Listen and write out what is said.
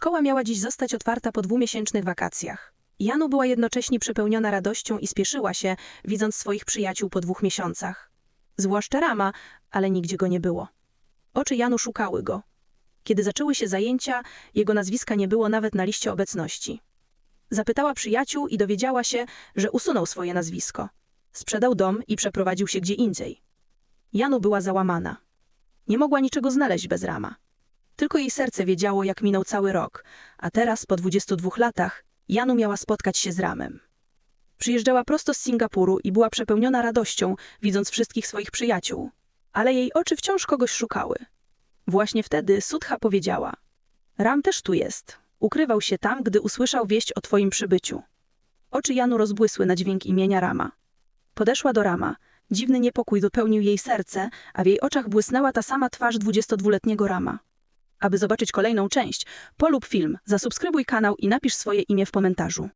Szkoła miała dziś zostać otwarta po dwumiesięcznych wakacjach. Janu była jednocześnie przepełniona radością i spieszyła się, widząc swoich przyjaciół po dwóch miesiącach. Zwłaszcza Rama, ale nigdzie go nie było. Oczy Janu szukały go. Kiedy zaczęły się zajęcia, jego nazwiska nie było nawet na liście obecności. Zapytała przyjaciół i dowiedziała się, że usunął swoje nazwisko. Sprzedał dom i przeprowadził się gdzie indziej. Janu była załamana. Nie mogła niczego znaleźć bez Rama. Tylko jej serce wiedziało, jak minął cały rok, a teraz, po 22 latach, Janu miała spotkać się z Ramem. Przyjeżdżała prosto z Singapuru i była przepełniona radością, widząc wszystkich swoich przyjaciół. Ale jej oczy wciąż kogoś szukały. Właśnie wtedy Sudha powiedziała: Ram też tu jest. Ukrywał się tam, gdy usłyszał wieść o twoim przybyciu. Oczy Janu rozbłysły na dźwięk imienia Rama. Podeszła do Rama. Dziwny niepokój wypełnił jej serce, a w jej oczach błysnęła ta sama twarz 22-letniego Rama. Aby zobaczyć kolejną część, polub film, zasubskrybuj kanał i napisz swoje imię w komentarzu.